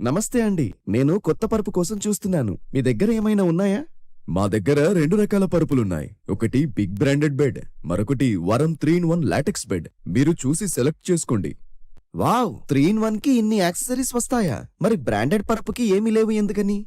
నమస్తే అండి. నేను కొత్త పరుపు కోసం చూస్తున్నాను. మీ దగ్గర ఏమైనా ఉన్నాయా? మా దగ్గర రెండు రకాల పరుపులున్నాయి. ఒకటి బిగ్ బ్రాండెడ్ బెడ్ మరొకటి Varam three in one latex bed. మీరు చూసి సెలెక్ట్ చేసుకోండి. వావ్! త్రీ ఇన్ వన్కి ఇన్ని యాక్సెసరీస్ వస్తాయా? మరి బ్రాండెడ్ పరుపుకి ఏమీ లేవు ఎందుకని?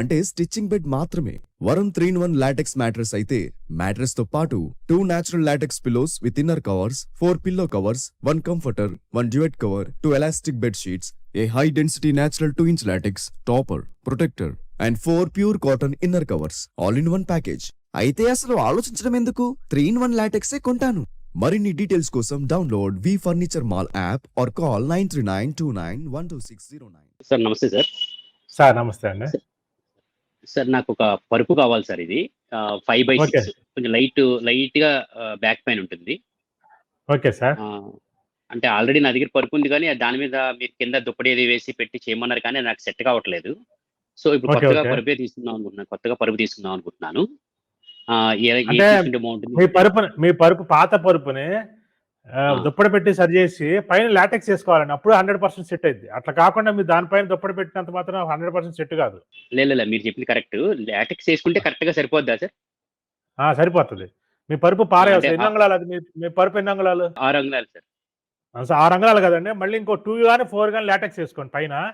అంటే స్టిచ్చింగ్ బెడ్ మాత్రమే. Varam three in one latex mattress అయితే మ్యాట్రెస్తో పాటు two natural latex pillows with inner covers four pillow covers one comforter one duvet cover two elastic bed sheets a high density natural two inch latex topper protector and four pure cotton inner covers all in one package అయితే అసలు ఆలోచించడం ఎందుకు? Three in one లాటెక్సే కొంటాను. మరిన్ని details కోసం download V furniture mall app or call nine three nine two nine one two six zero nine sir నమస్తే sir sir నమస్తే అండి. సార్ నాకు ఒక పరుపు కావాలి సార్ ఇది ఫైవ్ బై. సిక్స్ కొంచెం లైట్ లైట్గా బ్యాక్ పైన ఉంటుంది ఓకే సార్ అంటే ఆల్రెడీ నా దగ్గర పరుపు ఉంది కానీ దాని మీద మీరు కింద దుప్పటి ఏది వేసి పెట్టి చేయమన్నారు కానీ నాకు సెట్ కావట్లేదు సో ఇప్పుడు కొత్తగా. పరుపే తీసుకుందాం అనుకుంటున్నాను కొత్తగా పరుపు తీసుకుందాం అనుకుంటున్నాను? మీ పరుపు మీ పరుపు పాత పరుపుని. దుప్పటి పెట్టి సరి చేసి పైన లాటెక్స్ వేసుకోవాలండి. అప్పుడు హండ్రెడ్ పర్సెంట్ సెట్ అయింది అట్లా కాకుండా మీరు దానిపైన దుప్పటి పెట్టినంత మాత్రం హండ్రెడ్ పర్సెంట్ సెట్ కాదు. లే లే, లే, మీరు చెప్పింది కరెక్ట్. లాటెక్స్ వేసుకుంటే కరెక్ట్గా సరిపోద్దా సార్? ఆ, సరిపోతుంది. మీ పరుపు పారే అంటే వస్తుంది ఎన్ని అంగుళాలు అది? మీ మీ పరుపు ఎన్ని అంగుళాలు? ఆరు అంగుళాలు సార్. ఆరు అంగుళాలు కదండి. మళ్ళీ ఇంకో టూ కానీ ఫోర్ కానీ లాటెక్స్ వేసుకోండి పైన.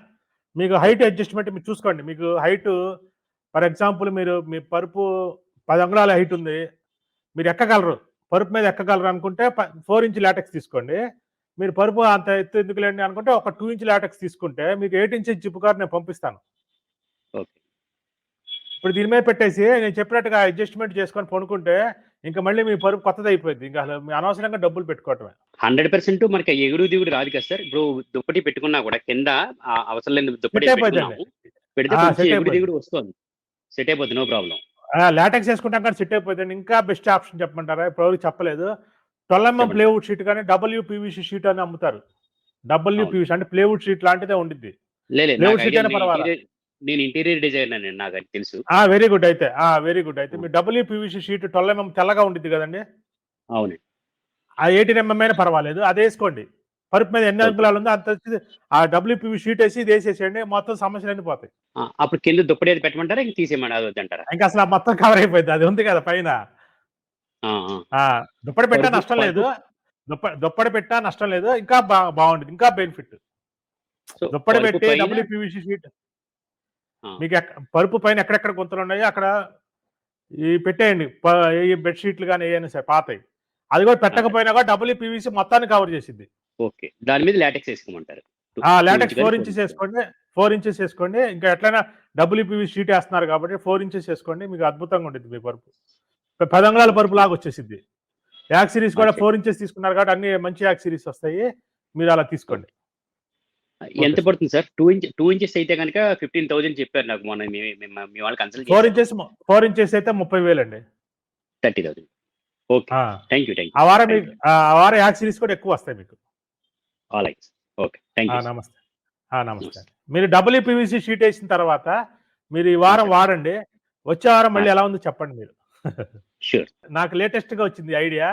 మీకు హైట్ అడ్జస్ట్మెంట్ మీరు చూసుకోండి. మీకు హైట్ ఫర్ ఎగ్జాంపుల్ మీరు మీ పరుపు పది అంగుళాల హైట్ ఉంది. మీరు ఎక్కగలరు? పరుపు మీద ఎక్కగలరు అనుకుంటే ఫోర్ ఇంచ్ లాటెక్స్ తీసుకోండి. మీరు పరుపు అంత ఎత్తు ఎందుకులేండి అనుకుంటే ఒక టూ ఇంచ్ లాటెక్స్ తీసుకుంటే మీకు ఎయిట్ ఇంచెస్ జిప్ కార్ నేను పంపిస్తాను. ఓకే. ఇప్పుడు దీని మీద పెట్టేసి నేను చెప్పినట్టుగా అడ్జస్ట్మెంట్ చేసుకొని పడుకుంటే ఇంకా మళ్ళీ మీ పరుపు కొత్తది అయిపోయింది. ఇంకా మీ అనవసరంగా డబ్బులు పెట్టుకోవటమే. హండ్రెడ్ పర్సెంట్ మనకి ఎగుడు దిగుడు రాదు కదా సార్. ఇప్పుడు దుప్పటి పెట్టుకున్నా కూడా కింద అవసరం లేని దుప్పటి పెడితే ఎగుడు. దిగుడు వస్తుంది. సెట్ అయిపోతుంది నో ప్రాబ్లం లాటెక్స్ వేసుకుంటాం కానీ సెట్ అయిపోతుంది ఇంకా బెస్ట్ ఆప్షన్ చెప్పమంటారా? ఇప్పుడు చెప్పలేదు. Twelve mm. ప్లేవుడ్ షీట్ కానీ డబ్ల్యూ పీవీసీ షీట్ అని అమ్ముతారు. డబ్ల్యూ అవును. పీవీసీ అంటే ప్లేవుడ్ షీట్ లాంటిదే ఉండిద్ది. లేదు Level sheet అయినా పర్వాలా? నేను ఇంటీరియర్ డిజైనర్ నాకు తెలుసు. ఆ వెరీ గుడ్ అయితే. ఆ వెరీ గుడ్ అయితే. మీ W PVC sheet twelve mm తెల్లగా ఉండిద్ది కదండి? అవునండి ఆ ఎయిటీన్ ఎంఎం అయినా పర్వాలేదు. అది వేసుకోండి. పరుపు మీద ఎన్ని. అంగుళాలు ఉందో అంత ఆ డబ్ల్యూపీవీ షీట్ వేసి ఇది వేసేసేయండి మొత్తం సమస్యలు అన్ని పోతాయి అప్పుడు కింద దుప్పటి అది పెట్టమంటారా? ఇంక తీసేయమని అది వద్దంటారా? ఇంకా అసలు ఆ మొత్తం కవర్ అయిపోయింది. అది ఉంది కదా పైన. దుప్పటి పెట్టా నష్టం లేదు. దుప్ప దుప్పటి పెట్టా నష్టం లేదు. ఇంకా బాగుంటుంది. ఇంకా బెనిఫిట్ దుప్పటి పెట్టి పైన- డబ్ల్యూ పీవీసీ షీట్. మీకు పరుపు పైన ఎక్కడెక్కడ గుంతలు ఉన్నాయో అక్కడ ఈ పెట్టేయండి. ఈ బెడ్ షీట్లు కానీ ఏమైనా సరే పాతాయి అది కూడా పెట్టకపోయినా కూడా డబ్ల్యూ పీవీసీ మొత్తాన్ని కవర్ చేసింది ఓకే. దాని మీద లాటెక్స్ వేసుకోమంటారు. లాటెక్స్ ఫోర్ ఇంచెస్ వేసుకోండి ఫోర్ ఇంచెస్ వేసుకోండి. ఇంకా ఎట్లయినా డబ్ల్యూ పీవీసీ షీట్ వేస్తున్నారు కాబట్టి ఫోర్ ఇంచెస్ వేసుకోండి మీకు అద్భుతంగా ఉంటుంది మీ పరుపు. పదంగుళాల పరుపు లాగా వచ్చేసింది యాక్ సిరీస్ కూడా. ఫోర్ ఇంచెస్ తీసుకున్నారు కాబట్టి అన్ని మంచి యాక్ సిరీస్ వస్తాయి. మీరు అలా తీసుకోండి. ఎంత పడుతుంది sir? Two inch two inches అయితే కనుక ఫిఫ్టీన్ థౌసండ్ చెప్పారు నాకు మొన్న మీ- వాళ్ళు consult four inches four inches అయితే ముప్పై వేలు అండి. Thirty thousand. Okay. Thank you thank ah you వారం మీకు ఆ ఆ వారం యాక్ సిరీస్ కూడా ఎక్కువ వస్తాయి మీకు. ఓకే థ్యాంక్ యూ నమస్తే. నమస్తే. మీరు డబ్ల్యూ పీవీసీ షీట్ వేసిన తర్వాత మీరు ఈ వారం. వాడండి. వచ్చే వారం మళ్ళీ ఎలా ఉందో చెప్పండి మీరు. నాకు లేటెస్ట్గా వచ్చింది ఐడియా.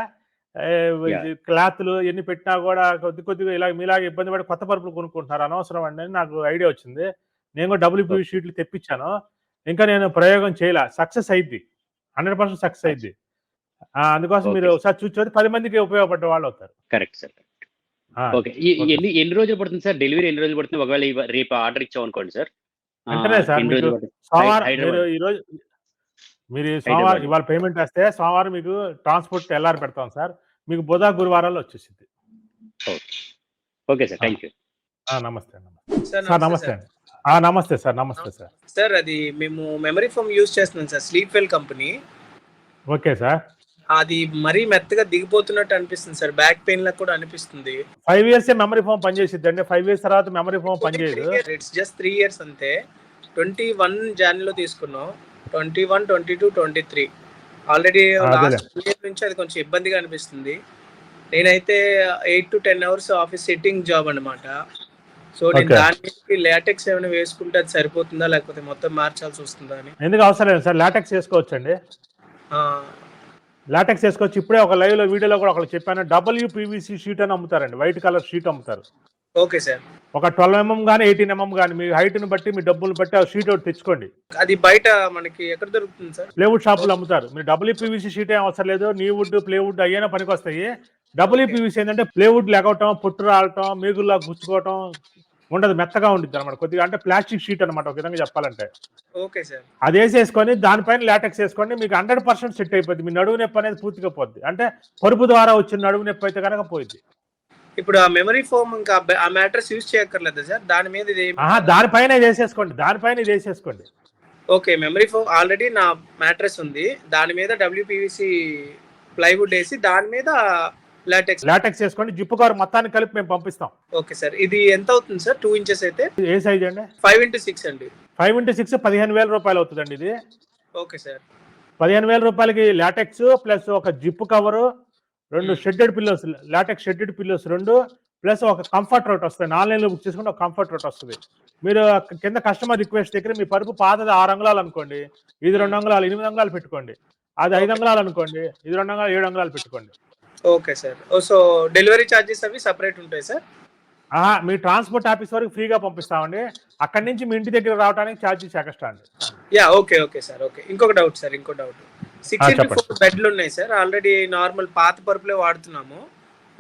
క్లాత్లు ఎన్ని పెట్టినా కూడా కొద్ది కొద్దిగా ఇలా మీలాగా ఇబ్బంది పడి కొత్త పరుపులు కొనుక్కుంటున్నారు. అనవసరం అండి అని నాకు ఐడియా వచ్చింది. నేను కూడా డబ్ల్యూపీ షీట్లు తెప్పించాను. ఇంకా నేను ప్రయోగం చేయలే. సక్సెస్ అయింది హండ్రెడ్ పర్సెంట్ సక్సెస్ అయింది అందుకోసం మీరు. ఒకసారి చూసి పది మందికి ఉపయోగపడ్డ వాళ్ళు అవుతారు. Correct sir okay. ఎన్ని ఎన్ని రోజులు పడుతుంది సార్? డెలివరీ ఎన్ని రోజులు పడుతుంది? ఒకవేళ రేపు ఆర్డర్ ఇచ్చాం అనుకోండి సార్ హైదరాబాద్. మీరు ఈ రోజు మీరు ఈ సోమవారం. ఇవాళ పేమెంట్ వేస్తే సోమవారం మీకు ట్రాన్స్పోర్ట్ ఎల్ఆర్ పెడతాం సార్. మీకు బుధ గురువారాల్లో వచ్చేసింది ఓకే. సార్. థ్యాంక్ యూ ఆ, నమస్తే నమస్తే. సార్ నమస్తే నమస్తే సార్ నమస్తే సార్. సార్ అది మేము మెమరీ ఫోమ్ యూజ్ చేస్తున్నాం sir. Sleep well company. Okay sir. అది మరీ మెత్తగా దిగిపోతున్నట్టు అనిపిస్తుంది సార్. బ్యాక్ పెయిన్ లా కూడా అనిపిస్తుంది. ఫైవ్ ఇయర్స్ మెమరీ ఫోన్ పనిచేసిద్ది అండి. ఫైవ్ ఇయర్స్ తర్వాత మెమరీ ఫోన్ పనిచేయదు. ఇట్స్ జస్ట్ త్రీ ఇయర్స్ అంతే. ట్వంటీ వన్ జాన్లో తీసుకున్నాం. Twenty one twenty two twenty three already. Last year నుంచి అది కొంచెం ఇబ్బందిగా అనిపిస్తుంది. నేనైతే eight to ten hours office sitting job అన్నమాట. సో నేను Okay. దాని మీదకి లాటెక్స్ ఏమైనా వేసుకుంటే అది సరిపోతుందా లేకపోతే మొత్తం మార్చాల్సి వస్తుందా అని. ఎందుకు అవసరం లేదు సార్? లాటెక్స్ చేసుకోవచ్చండి ఆ, లాటెక్స్ వేసుకోవచ్చు ఇప్పుడే ఒక లైవ్లో వీడియోలో కూడా ఒకళ్ళు చెప్పాను. డబ్ల్యూ పీవీసీ షీట్ అని అమ్ముతారండి. వైట్ కలర్ షీట్ అమ్ముతారు. ఓకే సార్ ఒక ట్వెల్వ్ ఎంఎం కానీ ఎయిటీన్ ఎంఎం కానీ మీ హైట్ని బట్టి మీ డబ్బులు బట్టి ఆ షీట్ ఒకటి తెచ్చుకోండి. అది బయట మనకి ఎక్కడ దొరుకుతుంది సార్ ప్లేవుడ్ షాపులు అమ్ముతారు. మీరు డబ్ల్యూ పీవీసీ షీట్ ఏం అవసరం లేదు. నీ వుడ్ ప్లేవుడ్ అయ్యేనా పనికి వస్తాయి. డబ్ల్యూ పీవీసీ ఏంటంటే ప్లేవుడ్ లెగవటం పుట్టు రావటం మీగుల్లా గుచ్చుకోవటం ఉండదు మెత్తగా ఉంటుంది అనమాట. కొద్దిగా అంటే ప్లాస్టిక్ షీట్ అనమాట ఒక విధంగా చెప్పాలంటే. Okay sir. అది వేసేసుకొని దానిపైన లాటెక్స్ వేసుకోండి మీకు హండ్రెడ్ పర్సెంట్ సెట్ అయిపోద్ది. మీ నడువు నొప్పి అనేది పూర్తిగా పోద్ది. అంటే పరుపు ద్వారా వచ్చిన నడువు నొప్పి అయితే కనుక పోయింది ఇప్పుడు ఆ మెమరీ ఫోమ్ ఇంకా ఆ మ్యాట్రస్ యూజ్ చేయక్కర్లేదా సార్? దాని మీద ఇది దానిపైన ఇది వేసేసుకోండి. దానిపైన ఇది వేసేసుకోండి. ఓకే మెమరీ ఫోమ్ ఆల్రెడీ నా మ్యాట్రస్ ఉంది. దాని మీద డబ్ల్యూపీవీసీ ప్లైవుడ్ వేసి దాని మీద లాటెక్స్. లాటెక్స్ వేసుకోండి జిప్పు కారు మొత్తాన్ని కలిపి మేము పంపిస్తాం. Okay sir. ఇది ఎంత అవుతుంది సార్? టూ ఇంచెస్ అయితే? ఏ సైజ్ అండి? ఫైవ్ ఇంటూ సిక్స్ అండి. ఫైవ్ ఇంటూ సిక్స్ పదిహేను వేల రూపాయలు అవుతుందండి ఇది. Okay sir. పదిహేను వేల రూపాయలకి లాటెక్స్ ప్లస్ ఒక జిప్ కవరు రెండు Hmm. Shredded pillows latex shredded pillows రెండు ప్లస్ ఒక కంఫర్ట్ రోట్ వస్తుంది. ఆన్లైన్లో బుక్ చేసుకుంటే ఒక కంఫర్ట్ రోట్ వస్తుంది. మీరు కింద కస్టమర్ రిక్వెస్ట్ దగ్గర మీ పరుపు పాతది ఆరు అంగుళాలు అనుకోండి ఇది రెండు అంగుళాలు ఎనిమిది అంగుళాలు పెట్టుకోండి. అది ఐదు అంగుళాలు అనుకోండి ఇది రెండు అంగుళాలు ఏడు అంగుళాలు పెట్టుకోండి. Okay sir. So delivery charges అవి సపరేట్ ఉంటాయి సార్? మీ ట్రాన్స్పోర్ట్ ఆఫీస్ వరకు ఫ్రీగా పంపిస్తామండి. అక్కడి నుంచి మీ ఇంటి దగ్గర రావడానికి ఛార్జెస్ ఎక్స్ట్రా అండి. Yeah okay okay sir okay. ఇంకొక డౌట్ సార్ ఇంకో డౌట్. Six into. ఫోర్ బెడ్లు ఉన్నాయి సార్. ఆల్రెడీ నార్మల్ పాత పరుపులే వాడుతున్నాము.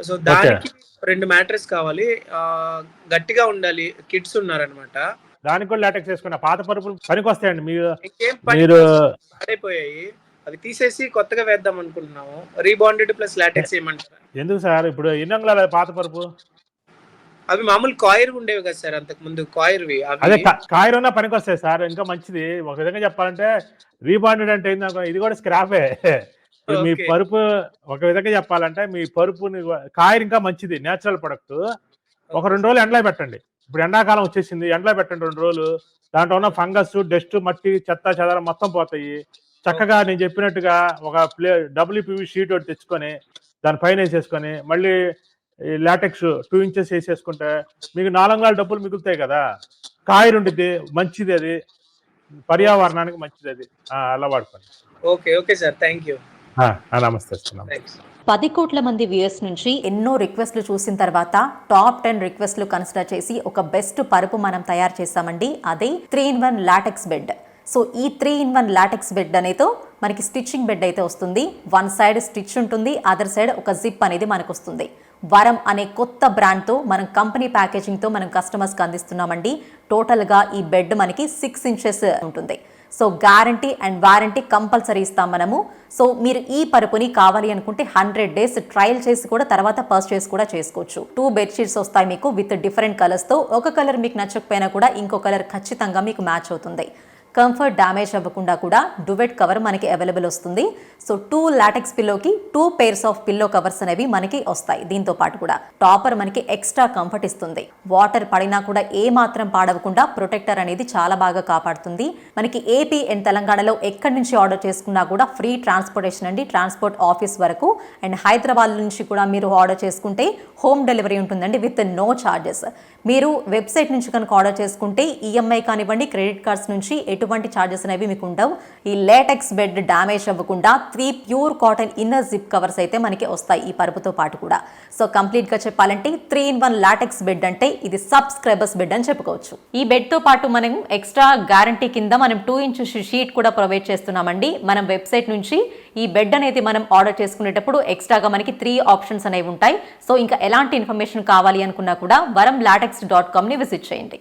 సో దానికి రెండు మ్యాట్రెస్ కావాలి. గట్టిగా ఉండాలి. కిడ్స్ ఉన్నారనమాట దానికి కూడా లాటెక్స్ వేసుకున్న. పాత పరుపులు పనికి వస్తాయండి మీరు మీరు పాడైపోయాయి. అవి తీసేసి కొత్తగా వేద్దాం అనుకుంటున్నాము. రీబాండెడ్ ప్లస్ లాటెక్స్ ఏమంటారా? ఎందుకు సార్? ఇప్పుడు ఎన్ని అంగుళాలు పాత పరుపు? అవి మామూలు కాయిర్ ఉండేవి కదా సార్ అంతకు ముందు కాయిర్వి అదే అవి కాయరున్నా పనికి వస్తాయి సార్ ఇంకా మంచిది. ఒక విధంగా చెప్పాలంటే రీబాండెడ్ అంటే ఇది కూడా స్క్రాపే మీ. పరుపు ఒక విధంగా చెప్పాలంటే మీ పరుపుని కాయర్ ఇంకా మంచిది నేచురల్ ప్రొడక్ట్ ఒక రెండు రోజులు ఎండలో పెట్టండి. ఇప్పుడు ఎండాకాలం వచ్చేసింది ఎండలో పెట్టండి రెండు రోజులు. దాంట్లో ఉన్న ఫంగస్ డస్ట్ మట్టి చెత్త చెదారం మొత్తం పోతాయి. చక్కగా నేను చెప్పినట్టుగా ఒక ప్లే డబ్ల్యూపీవీ షీట్ ఒకటి తెచ్చుకొని దానిపైన వేసేసుకొని మళ్ళీ లాటెక్స్ టూ ఇంచెస్ వేసేసుకుంటే మీకు నాలుగు డబ్బులు మిగులుతాయి కదా. కాయరు ఉండిద్ది మంచిది అది. పర్యావరణానికి మంచిది అది. ఆ, అలా వాడుకోండి. Okay okay sir. Thank you. నమస్తే పది కోట్ల మంది వ్యూయర్స్ నుంచి ఎన్నో రిక్వెస్ట్లు చూసిన తర్వాత టాప్ టెన్ రిక్వెస్ట్లు కన్సిడర్ చేసి ఒక బెస్ట్ పరుపు మనం తయారు చేస్తామండి. అదే three in one latex bed. So ఈ three in one latex bed అనేది మనకి స్టిచ్చింగ్ బెడ్ అయితే వస్తుంది. వన్ సైడ్ స్టిచ్ ఉంటుంది అదర్ సైడ్ ఒక జిప్ అనేది మనకు వస్తుంది వరం అనే కొత్త బ్రాండ్తో మనం కంపెనీ ప్యాకేజింగ్తో మనం కస్టమర్స్కి అందిస్తున్నామండి. టోటల్గా ఈ బెడ్ మనకి సిక్స్ ఇంచెస్ ఉంటుంది. So guarantee and warranty compulsory ఇస్తాం మనము. సో మీరు ఈ పరుపుని కావాలి అనుకుంటే హండ్రెడ్ డేస్ ట్రయల్ చేసి కూడా తర్వాత పర్చేస్ కూడా చేసుకోవచ్చు. టూ బెడ్షీట్స్ వస్తాయి మీకు విత్ డిఫరెంట్ కలర్స్తో ఒక కలర్ మీకు నచ్చకపోయినా కూడా ఇంకో కలర్ ఖచ్చితంగా మీకు మ్యాచ్ అవుతుంది. కంఫర్ట్ డ్యామేజ్ అవ్వకుండా కూడా డువెట్ కవర్ మనకి అవైలబుల్ వస్తుంది. So two latex పిల్లోకి two pairs of pillow covers అనేవి మనకి వస్తాయి. దీంతో పాటు కూడా టాపర్ మనకి ఎక్స్ట్రా కంఫర్ట్ ఇస్తుంది. వాటర్ పడినా కూడా ఏ మాత్రం పాడవకుండా ప్రొటెక్టర్ అనేది చాలా బాగా కాపాడుతుంది. మనకి ఏపీ అండ్ తెలంగాణలో ఎక్కడి నుంచి ఆర్డర్ చేసుకున్నా కూడా ఫ్రీ ట్రాన్స్పోర్టేషన్ అండి. ట్రాన్స్పోర్ట్ ఆఫీస్ వరకు. అండ్ హైదరాబాద్ నుంచి కూడా మీరు ఆర్డర్ చేసుకుంటే హోమ్ డెలివరీ ఉంటుందండి విత్ నో ఛార్జెస్ మీరు వెబ్సైట్ నుంచి కనుక ఆర్డర్ చేసుకుంటే ఈఎంఐ కానివ్వండి క్రెడిట్ కార్డ్స్ నుంచి ఎటు ఎటువంటి ఛార్జెస్ అనేవి మీకు ఉండవు. ఈ లేటెక్స్ బెడ్ డ్యామేజ్ అవ్వకుండా three pure cotton inner zip covers అయితే మనకి వస్తాయి ఈ పరుపుతో పాటు కూడా. సో కంప్లీట్గా చెప్పాలంటే three in one latex bed అంటే ఇది సబ్స్క్రైబర్స్ బెడ్ అని చెప్పుకోవచ్చు. ఈ బెడ్తో పాటు మనం ఎక్స్ట్రా గ్యారంటీ కింద మనం టూ ఇంచ్ షీట్ కూడా ప్రొవైడ్ చేస్తున్నామండి. మనం వెబ్సైట్ నుంచి ఈ బెడ్ అనేది మనం ఆర్డర్ చేసుకునేటప్పుడు ఎక్స్ట్రాగా మనకి త్రీ ఆప్షన్స్ అనేవి ఉంటాయి. సో ఇంకా ఎలాంటి ఇన్ఫర్మేషన్ కావాలి అనుకున్నా కూడా వరం లాటెక్స్ డాట్ కామ్ని విజిట్ చేయండి.